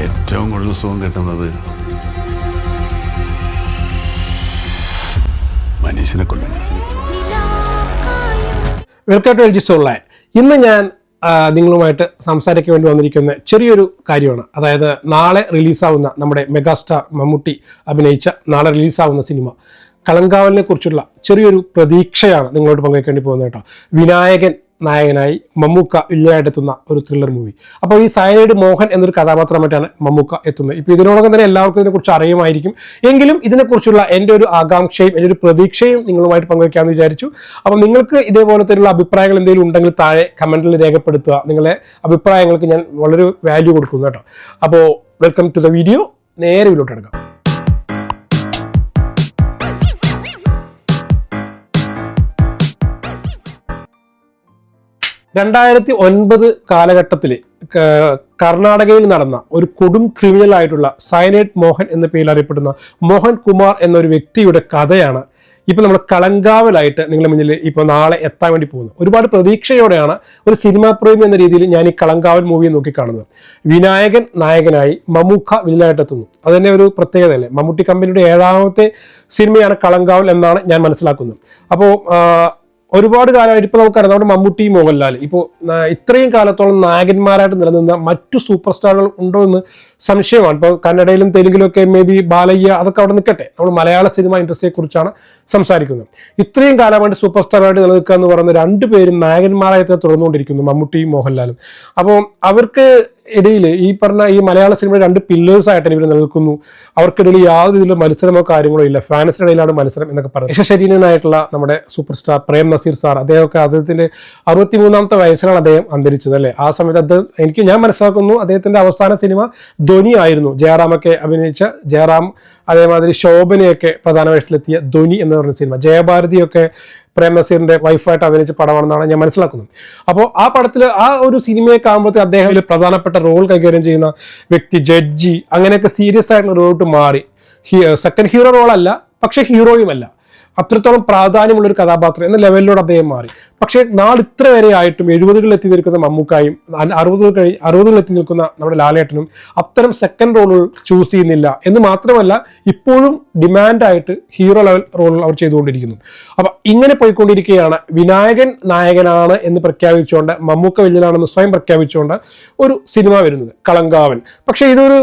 ഏറ്റവും കൂടുതൽ സുഖം കിട്ടുന്നത് മനുഷ്യനെ കൊല്ലും വെൽക്കം ടു എൽ ജി സോൺലൈൻ ഇന്ന് ഞാൻ നിങ്ങളുമായിട്ട് സംസാരിക്കാൻ വേണ്ടി വന്നിരിക്കുന്ന ചെറിയൊരു കാര്യമാണ്. അതായത് നാളെ റിലീസാവുന്ന നമ്മുടെ മെഗാസ്റ്റാർ മമ്മൂട്ടി അഭിനയിച്ച നാളെ റിലീസാവുന്ന സിനിമ. കളങ്കാവലിനെ കുറിച്ചുള്ള ചെറിയൊരു പ്രതീക്ഷയാണ് നിങ്ങളോട് പങ്കുവയ്ക്കേണ്ടി പോകുന്നത് കേട്ടോ. വിനായകൻ നായകനായി മമ്മൂക്ക വില്ലനായിട്ടെത്തുന്ന ഒരു ത്രില്ലർ മൂവി അപ്പോൾ ഈ സയനൈഡ് മോഹൻ എന്നൊരു കഥാപാത്രമായിട്ടാണ് മമ്മൂക്ക എത്തുന്നത്. ഇപ്പോൾ ഇതിനോടൊപ്പം തന്നെ എല്ലാവർക്കും ഇതിനെക്കുറിച്ച് അറിയുമായിരിക്കും. എങ്കിലും ഇതിനെക്കുറിച്ചുള്ള എന്റെ ഒരു ആകാംക്ഷയും എന്റെ ഒരു പ്രതീക്ഷയും നിങ്ങളുമായിട്ട് പങ്കുവയ്ക്കാമെന്ന് വിചാരിച്ചു. അപ്പോൾ നിങ്ങൾക്ക് ഇതേപോലത്തെയുള്ള അഭിപ്രായങ്ങൾ എന്തെങ്കിലും ഉണ്ടെങ്കിൽ താഴെ കമന്റിൽ രേഖപ്പെടുത്തുക. നിങ്ങളുടെ അഭിപ്രായങ്ങൾക്ക് ഞാൻ വളരെ വാല്യൂ കൊടുക്കുന്നു കേട്ടോ. അപ്പോൾ വെൽക്കം ടു ദ വീഡിയോ നേരെ വീട്ടിലോട്ട് രണ്ടായിരത്തി ഒൻപത് കാലഘട്ടത്തിൽ കർണാടകയിൽ നടന്ന ഒരു കൊടും ക്രിമിനൽ ആയിട്ടുള്ള സൈനേറ്റ് മോഹൻ എന്ന പേരിൽ അറിയപ്പെടുന്ന മോഹൻ കുമാർ എന്നൊരു വ്യക്തിയുടെ കഥയാണ് ഇപ്പൊ നമ്മൾ കളങ്കാവലായിട്ട് നിങ്ങളുടെ മുന്നിൽ ഇപ്പോൾ നാളെ എത്താൻ വേണ്ടി പോകുന്നത്. ഒരുപാട് പ്രതീക്ഷയോടെയാണ് ഒരു സിനിമാ പ്രേമി എന്ന രീതിയിൽ ഞാൻ ഈ കളങ്കാവൽ മൂവി നോക്കിക്കാണുന്നത്. വിനായകൻ നായകനായി മമ്മൂക്ക വില്ലനായിട്ട് എത്തുന്നു അത് തന്നെ ഒരു പ്രത്യേകതയല്ലേ? മമ്മൂട്ടി കമ്പനിയുടെ ഏഴാമത്തെ സിനിമയാണ് കളങ്കാവൽ എന്നാണ് ഞാൻ മനസ്സിലാക്കുന്നത്. അപ്പോൾ ഒരുപാട് കാലമായിട്ട് ഇപ്പോൾ നമുക്കറിയാം നമ്മുടെ മമ്മൂട്ടി മോഹൻലാൽ. ഇപ്പോൾ ഇത്രയും കാലത്തോളം നായകന്മാരായിട്ട് നിലനിന്ന മറ്റു സൂപ്പർ സ്റ്റാറുകൾ ഉണ്ടോ എന്ന് സംശയമാണ്. ഇപ്പോൾ കന്നഡയിലും തെലുങ്കിലും ഒക്കെ മേ ബി ബാലയ്യ അതൊക്കെ അവിടെ നിൽക്കട്ടെ. നമ്മൾ മലയാള സിനിമ ഇൻഡസ്ട്രിയെ കുറിച്ചാണ് സംസാരിക്കുന്നത്. ഇത്രയും കാലമായിട്ട് സൂപ്പർ സ്റ്റാറായിട്ട് നിലനിൽക്കുക എന്ന് പറയുന്ന രണ്ടുപേരും നായകന്മാരായി തന്നെ തുടർന്നുകൊണ്ടിരിക്കുന്നു മമ്മൂട്ടിയും മോഹൻലാലും. അപ്പോൾ അവർക്ക് ഇടയിൽ ഈ പറഞ്ഞ ഈ മലയാള സിനിമയുടെ രണ്ട് പില്ലേഴ്സ് ആയിട്ട് ഇവർ നിൽക്കുന്നു അവർക്കിടയിൽ യാതൊരു രീതിയിലുള്ള മത്സരമോ കാര്യങ്ങളോ ഇല്ല. ഫാൻസിന്റെ ഇടയിലാണ് മത്സരം എന്നൊക്കെ പറയുന്നത്. യശശരീനായിട്ടുള്ള നമ്മുടെ super star Prem Nazir sir അദ്ദേഹമൊക്കെ അദ്ദേഹത്തിന്റെ അറുപത്തിമൂന്നാമത്തെ വയസ്സിലാണ് അദ്ദേഹം അന്തരിച്ചത് അല്ലേ? ആ സമയത്ത് അദ്ദേഹം എനിക്ക് ഞാൻ മനസ്സിലാക്കുന്നു അദ്ദേഹത്തിന്റെ അവസാന സിനിമ ധ്വനി ആയിരുന്നു ജയറാമൊക്കെ അഭിനയിച്ച ജയറാം അതേമാതിരി ശോഭനയൊക്കെ പ്രധാന വേഷത്തിലെത്തിയ ധ്വനി എന്ന് പറഞ്ഞ സിനിമ. ജയഭാരതിയൊക്കെ പ്രേം നസീറിന്റെ വൈഫായിട്ട് അഭിനയിച്ച പടമാണെന്നാണ് ഞാൻ മനസ്സിലാക്കുന്നത്. അപ്പോൾ ആ പടത്തിൽ ആ ഒരു സിനിമയൊക്കെ കാണുമ്പോഴത്തെ അദ്ദേഹം ഒരു പ്രധാനപ്പെട്ട റോൾ കൈകാര്യം ചെയ്യുന്ന വ്യക്തി ജഡ്ജി അങ്ങനെയൊക്കെ സീരിയസ് ആയിട്ടുള്ള റോളോട്ട് മാറി. സെക്കൻഡ് ഹീറോ റോളല്ല പക്ഷെ ഹീറോയുമല്ല. അത്രത്തോളം പ്രാധാന്യമുള്ള ഒരു കഥാപാത്രം എന്ന ലെവലിലൂടെ അദ്ദേഹം മാറി. പക്ഷേ നാളിത്ര വരെ ആയിട്ടും എഴുപതുകളിൽ എത്തി നിൽക്കുന്ന മമ്മൂക്കായും അറുപതുകൾ കഴി അറുപതുകളിൽ എത്തി നിൽക്കുന്ന നമ്മുടെ ലാലേട്ടനും അത്തരം സെക്കൻഡ് റോളുകൾ ചൂസ് ചെയ്യുന്നില്ല. എന്ന് മാത്രമല്ല ഇപ്പോഴും ഡിമാൻഡായിട്ട് ഹീറോ ലെവൽ റോളുകൾ അവർ ചെയ്തുകൊണ്ടിരിക്കുന്നു. അപ്പൊ ഇങ്ങനെ പോയിക്കൊണ്ടിരിക്കുകയാണ്. വിനായകൻ നായകനാണ് എന്ന് പ്രഖ്യാപിച്ചുകൊണ്ട് മമ്മൂക്ക വില്ലനാണെന്ന് സ്വയം പ്രഖ്യാപിച്ചുകൊണ്ട് ഒരു സിനിമ വരുന്നത് കളങ്കാവൻ പക്ഷേ ഇതൊരു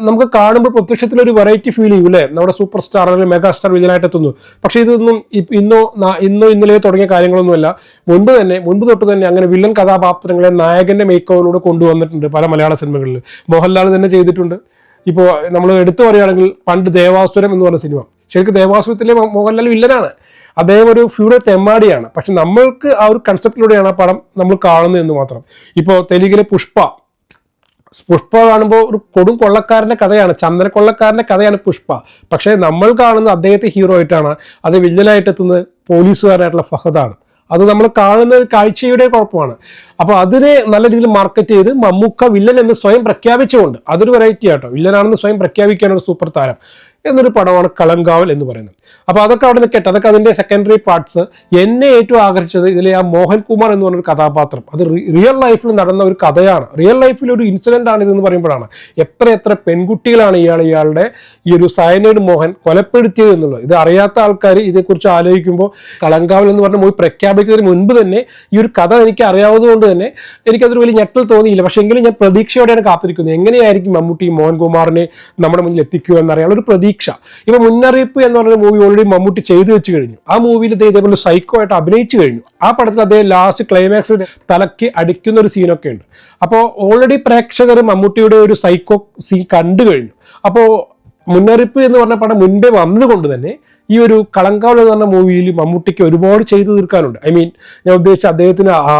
നമുക്ക് കാണുമ്പോൾ പ്രത്യക്ഷത്തിൽ ഒരു വെറൈറ്റി ഫീൽ ചെയ്യും അല്ലേ? നമ്മുടെ സൂപ്പർ സ്റ്റാർ അല്ലെങ്കിൽ മെഗാ സ്റ്റാർ വില്ലനായിട്ട് എത്തുന്നു പക്ഷേ ഇതൊന്നും ഇന്നോ ഇന്നോ ഇന്നലെയോ തുടങ്ങിയ കാര്യങ്ങളൊന്നുമല്ല. മുൻപ് തന്നെ മുൻപ് തൊട്ട് തന്നെ അങ്ങനെ വില്ലൻ കഥാപാത്രങ്ങളെ നായകന്റെ മേക്ക് ഓവറിലൂടെ കൊണ്ടുവന്നിട്ടുണ്ട് പല മലയാള സിനിമകളിൽ മോഹൻലാൽ തന്നെ ചെയ്തിട്ടുണ്ട്. ഇപ്പോൾ നമ്മൾ എടുത്തു പറയുകയാണെങ്കിൽ പണ്ട് ദേവാസുരം എന്ന് പറഞ്ഞ സിനിമ. ശരിക്കും ദേവാസുരത്തിലെ മോഹൻലാൽ വില്ലനാണ്. അദ്ദേഹം ഒരു ഫ്യൂഡൽ തെമ്മാടിയാണ്. പക്ഷെ നമ്മൾക്ക് ആ ഒരു കൺസെപ്റ്റിലൂടെയാണ് ആ പടം നമ്മൾ കാണുന്നത് എന്ന് മാത്രം. ഇപ്പോൾ തെലുങ്കിലെ പുഷ്പ. പുഷ്പ കാണുമ്പോൾ ഒരു കൊടും കൊള്ളക്കാരന്റെ കഥയാണ് ചന്ദന കൊള്ളക്കാരന്റെ കഥയാണ് പുഷ്പ. പക്ഷേ നമ്മൾ കാണുന്ന അദ്ദേഹത്തെ ഹീറോ ആയിട്ടാണ്. അത് വില്ലനായിട്ട് എത്തുന്നത് പോലീസുകാരനായിട്ടുള്ള ഫഹദാണ്. അത് നമ്മൾ കാണുന്ന കാഴ്ചയുടെ കുഴപ്പമാണ്. അപ്പോൾ അതിനെ നല്ല രീതിയിൽ മാർക്കറ്റ് ചെയ്ത് മമ്മൂക്ക വില്ലൻ എന്ന് സ്വയം പ്രഖ്യാപിച്ചുകൊണ്ട് അതൊരു വെറൈറ്റി ആട്ടോ. വില്ലനാണെന്ന് സ്വയം പ്രഖ്യാപിക്കാനാണ് സൂപ്പർ താരം. എന്നൊരു പടമാണ് കളങ്കാവൽ എന്ന് പറയുന്നത്. അപ്പോൾ അതൊക്കെ അവിടെ നിൽക്കട്ടെ അതൊക്കെ അതിന്റെ സെക്കൻഡറി പാർട്സ് എന്നെ ഏറ്റവും ആകർഷിച്ചത് ഇതിലെ ആ മോഹൻ കുമാർ എന്ന് പറഞ്ഞൊരു കഥാപാത്രം. അത് റിയൽ ലൈഫിൽ നടന്ന ഒരു കഥയാണ്. റിയൽ ലൈഫിൽ ഒരു ഇൻസിഡന്റ് ആണ് ഇതെന്ന് പറയുമ്പോഴാണ് എത്ര എത്ര പെൺകുട്ടികളാണ് ഇയാൾ ഇയാളുടെ ഈ ഒരു സയനൈഡ് മോഹൻ കൊലപ്പെടുത്തിയത് എന്നുള്ളത്. ഇത് അറിയാത്ത ആൾക്കാർ ഇതേക്കുറിച്ച് ആലോചിക്കുമ്പോൾ കളങ്കാവൽ എന്ന് പറഞ്ഞ മൂവി പ്രഖ്യാപിക്കുന്നതിന് മുൻപ് തന്നെ ഈ ഒരു കഥ എനിക്ക് അറിയാവുന്നതുകൊണ്ട് തന്നെ എനിക്കതൊരു വലിയ ഞെട്ടൽ തോന്നിയില്ല. പക്ഷെ എങ്കിലും ഞാൻ പ്രതീക്ഷയോടെയാണ് കാത്തിരിക്കുന്നത്. എങ്ങനെയായിരിക്കും മമ്മൂട്ടി മോഹൻകുമാറിനെ നമ്മുടെ മുന്നിൽ എത്തിക്കുക എന്നറിയാനുള്ള ഒരു പ്രതീക്ഷ ഇപ്പൊ മുന്നറിയിപ്പ് എന്ന് പറഞ്ഞ മൂവി ഓൾറെഡി മമ്മൂട്ടി ചെയ്തു വെച്ച് കഴിഞ്ഞു. ആ മൂവിയിൽ ഇതേ ഇതേപോലെ സൈക്കോ ആയിട്ട് അഭിനയിച്ചു കഴിഞ്ഞു. ആ പടത്തിൽ അദ്ദേഹം ലാസ്റ്റ് ക്ലൈമാക്സിൽ തലയ്ക്ക് അടിക്കുന്ന ഒരു സീനൊക്കെ ഉണ്ട്. അപ്പോൾ ഓൾറെഡി പ്രേക്ഷകർ മമ്മൂട്ടിയുടെ ഒരു സൈക്കോ സീൻ കണ്ടു കഴിഞ്ഞു. അപ്പോൾ മുന്നറിയിപ്പ് എന്ന് പറഞ്ഞ പടം മുൻപേ വന്നതുകൊണ്ട് തന്നെ ഈ ഒരു കളങ്കാവൽ എന്ന് പറഞ്ഞ മൂവിയിൽ മമ്മൂട്ടിക്ക് ഒരുപാട് ചെയ്തു തീർക്കാനുണ്ട്. ഐ മീൻ ഞാൻ ഉദ്ദേശിച്ച അദ്ദേഹത്തിന് ആ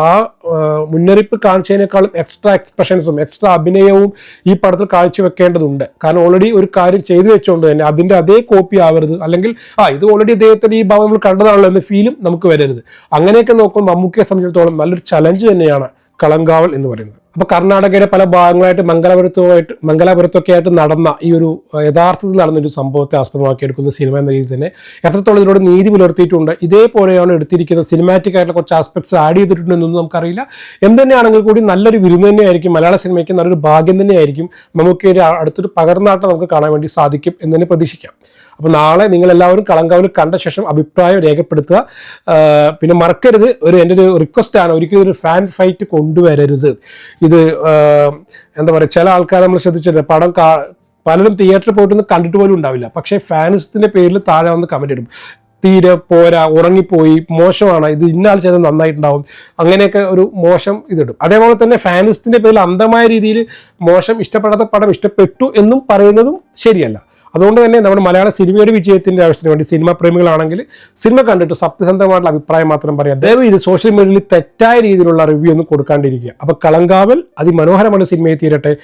ആ, മുന്നറിയിപ്പ് കാണിച്ചതിനേക്കാളും എക്സ്ട്രാ എക്സ്പ്രഷൻസും എക്സ്ട്രാ അഭിനയവും ഈ പടത്തിൽ കാഴ്ചവെക്കേണ്ടതുണ്ട്. കാരണം ഓൾറെഡി ഒരു കാര്യം ചെയ്തു വെച്ചുകൊണ്ട് തന്നെ അതിന്റെ അതേ കോപ്പി ആവരുത്. അല്ലെങ്കിൽ ആ ഇത് ഓൾറെഡി അദ്ദേഹത്തിന്റെ ഈ ഭാവം നമ്മൾ കണ്ടതാണല്ലോ എന്ന ഫീലും നമുക്ക് വരരുത്. അങ്ങനെയൊക്കെ നോക്കുമ്പോൾ മമ്മൂക്കിയെ സംബന്ധിച്ചിടത്തോളം നല്ലൊരു ചലഞ്ച് തന്നെയാണ് കളങ്കാവൽ എന്ന് പറയുന്നത്. അപ്പോൾ കർണാടകയുടെ പല ഭാഗങ്ങളായിട്ട് മംഗലാപുരത്തുമായിട്ട് മംഗലാപുരത്തൊക്കെ ആയിട്ട് നടന്ന ഈ ഒരു യഥാർത്ഥത്തിൽ നടന്ന ഒരു സംഭവത്തെ ആസ്പദമാക്കി എടുക്കുന്ന സിനിമ എന്ന രീതിയിൽ തന്നെ എത്രത്തോളം ഇതിനോട് നീതി പുലർത്തിയിട്ടുണ്ട്. ഇതേപോലെയാണ് എടുത്തിരിക്കുന്നത്. സിനിമാറ്റിക് ആയിട്ടുള്ള കുറച്ച് ആസ്പെക്ട്സ് ആഡ് ചെയ്തിട്ടുണ്ടെന്നൊന്നും നമുക്കറിയില്ല. എന്ത് തന്നെയാണെങ്കിൽ കൂടി നല്ലൊരു വിരുന്ന് തന്നെയായിരിക്കും. മലയാള സിനിമയ്ക്ക് നല്ലൊരു ഭാഗ്യം തന്നെയായിരിക്കും. നമുക്ക് അടുത്തൊരു പകർന്നാട്ടം നമുക്ക് കാണാൻ വേണ്ടി സാധിക്കും എന്ന് തന്നെ പ്രതീക്ഷിക്കാം. അപ്പോൾ നാളെ നിങ്ങൾ എല്ലാവരും കളങ്കാവിൽ കണ്ട ശേഷം അഭിപ്രായം രേഖപ്പെടുത്തുക. പിന്നെ മറക്കരുത്. ഒരു എന്റെ ഒരു റിക്വസ്റ്റ് ആണ്. ഒരിക്കലും ഒരു ഫാൻ ഫൈറ്റ് കൊണ്ടുവരരുത്. ഇത് എന്താ പറയുക ചില ആൾക്കാർ നമ്മൾ ശ്രദ്ധിച്ചിട്ടുണ്ട്. പടം പലരും തിയേറ്ററിൽ പോയിട്ടൊന്നും കണ്ടിട്ട് പോലും ഉണ്ടാവില്ല. പക്ഷേ ഫാൻസിന്റെ പേരിൽ താഴെ വന്ന് കമന്റ് ഇടും. തീരെ പോരാ ഉറങ്ങിപ്പോയി മോശമാണ്. ഇത് ഇന്ന ആൾ ചെയ്ത് നന്നായിട്ടുണ്ടാവും. അങ്ങനെയൊക്കെ ഒരു മോശം ഇതിടും. അതേപോലെ തന്നെ ഫാനിസ്റ്റിന്റെ പേരിൽ അന്ധമായ രീതിയിൽ മോശം ഇഷ്ടപ്പെടാത്ത പടം ഇഷ്ടപ്പെട്ടു എന്നും പറയുന്നതും ശരിയല്ല. അതുകൊണ്ട് തന്നെ നമ്മുടെ മലയാള സിനിമയുടെ വിജയത്തിന്റെ ആവശ്യത്തിന് വേണ്ടി സിനിമ പ്രേമികളാണെങ്കിൽ സിനിമ കണ്ടിട്ട് സത്യസന്ധമായിട്ടുള്ള അഭിപ്രായം മാത്രം പറയാം. ദയവ് ഇത് സോഷ്യൽ മീഡിയയിൽ തെറ്റായ രീതിയിലുള്ള റിവ്യൂ ഒന്നും കൊടുക്കാണ്ടിരിക്കുക. അപ്പോൾ കളങ്കാവൽ അതിമനോഹരമാണ് സിനിമയെ തീരട്ടെ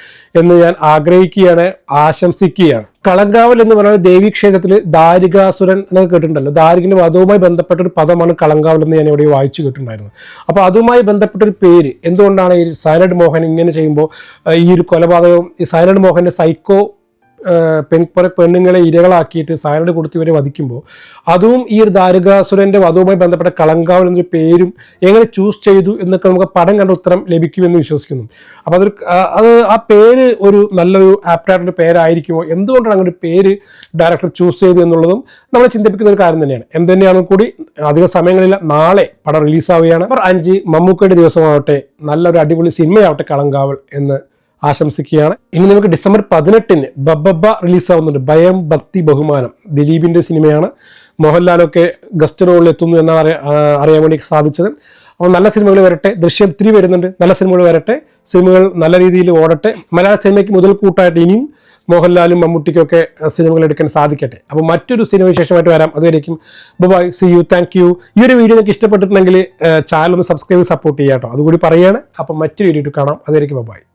എന്ന് ഞാൻ ആഗ്രഹിക്കുകയാണ് ആശംസിക്കുകയാണ്. കളങ്കാവൽ എന്ന് പറയുന്നത് ദേവീക്ഷേത്രത്തിൽ ദാരികാസുരൻ എന്നൊക്കെ കേട്ടിട്ടുണ്ടല്ലോ. ദാരികന്റെ വധവുമായി ബന്ധപ്പെട്ട ഒരു പദമാണ് കളങ്കാവൽ എന്ന് ഞാൻ ഇവിടെ വായിച്ചു കേട്ടിട്ടുണ്ടായിരുന്നു അപ്പോൾ അതുമായി ബന്ധപ്പെട്ട ഒരു പേര് എന്തുകൊണ്ടാണ് ഈ സൈലഡ് മോഹൻ ഇങ്ങനെ ചെയ്യുമ്പോൾ ഈ ഒരു കൊലപാതകം ഈ സൈലഡ് മോഹന്റെ സൈക്കോ പെൺ കുറെ പെണ്ണുങ്ങളെ ഇരകളാക്കിയിട്ട് സൈനഡ് കൊടുത്ത് ഇവരെ വധിക്കുമ്പോൾ അതും ഈ ഒരു ദാരുകാസുരന്റെ വധവുമായി ബന്ധപ്പെട്ട കളങ്കാവൽ എന്നൊരു പേരും എങ്ങനെ ചൂസ് ചെയ്തു എന്നൊക്കെ നമുക്ക് പടം കണ്ട ഉത്തരം ലഭിക്കുമെന്ന് വിശ്വസിക്കുന്നു. അപ്പോൾ അതൊരു അത് ആ പേര് ഒരു നല്ലൊരു ആപ്റ്റായിട്ടുള്ള പേരായിരിക്കുമോ? എന്തുകൊണ്ടാണ് അങ്ങനെ ഒരു പേര് ഡയറക്ടർ ചൂസ് ചെയ്തു എന്നുള്ളതും നമ്മൾ ചിന്തിപ്പിക്കുന്ന ഒരു കാര്യം തന്നെയാണ്. എന്ത് തന്നെയാണെങ്കിൽ കൂടി അധിക സമയങ്ങളില്ല നാളെ പടം റിലീസാവുകയാണ് നമ്പർ അഞ്ച് മമ്മൂക്കയുടെ ദിവസമാവട്ടെ നല്ലൊരു അടിപൊളി സിനിമയാവട്ടെ കളങ്കാവൽ എന്ന് ആശംസിക്കുകയാണ്. ഇനി നമുക്ക് ഡിസംബർ പതിനെട്ടിന് ബബ്ബ റിലീസാവുന്നുണ്ട്. ഭയം ഭക്തി ബഹുമാനം. ദിലീപിന്റെ സിനിമയാണ്. മോഹൻലാലൊക്കെ ഗസ്റ്റ് റോളിൽ എത്തുന്നു ആ, അറിയാൻ വേണ്ടി സാധിച്ചത്. അപ്പോൾ നല്ല സിനിമകൾ വരട്ടെ. ദൃശ്യം ത്രീ വരുന്നുണ്ട്. നല്ല സിനിമകൾ വരട്ടെ. സിനിമകൾ നല്ല രീതിയിൽ ഓടട്ടെ. മലയാള സിനിമയ്ക്ക് മുതൽ കൂട്ടായിട്ട് ഇനിയും മോഹൻലാലും മമ്മൂട്ടിക്കൊക്കെ സിനിമകൾ എടുക്കാൻ സാധിക്കട്ടെ. അപ്പോൾ മറ്റൊരു സിനിമ വിശേഷമായിട്ട് വരാം. അതുവരേക്കും bye see you thank you ഈ ഒരു വീഡിയോ നിങ്ങൾക്ക് ഇഷ്ടപ്പെട്ടിട്ടുണ്ടെങ്കിൽ ചാനൽ ഒന്ന് സബ്സ്ക്രൈബ് സപ്പോർട്ട് ചെയ്യാം കേട്ടോ അതുകൂടി പറയുകയാണ് അപ്പം മറ്റൊരു വീഡിയോ കാണാം. അതുവരേക്കും ബൈ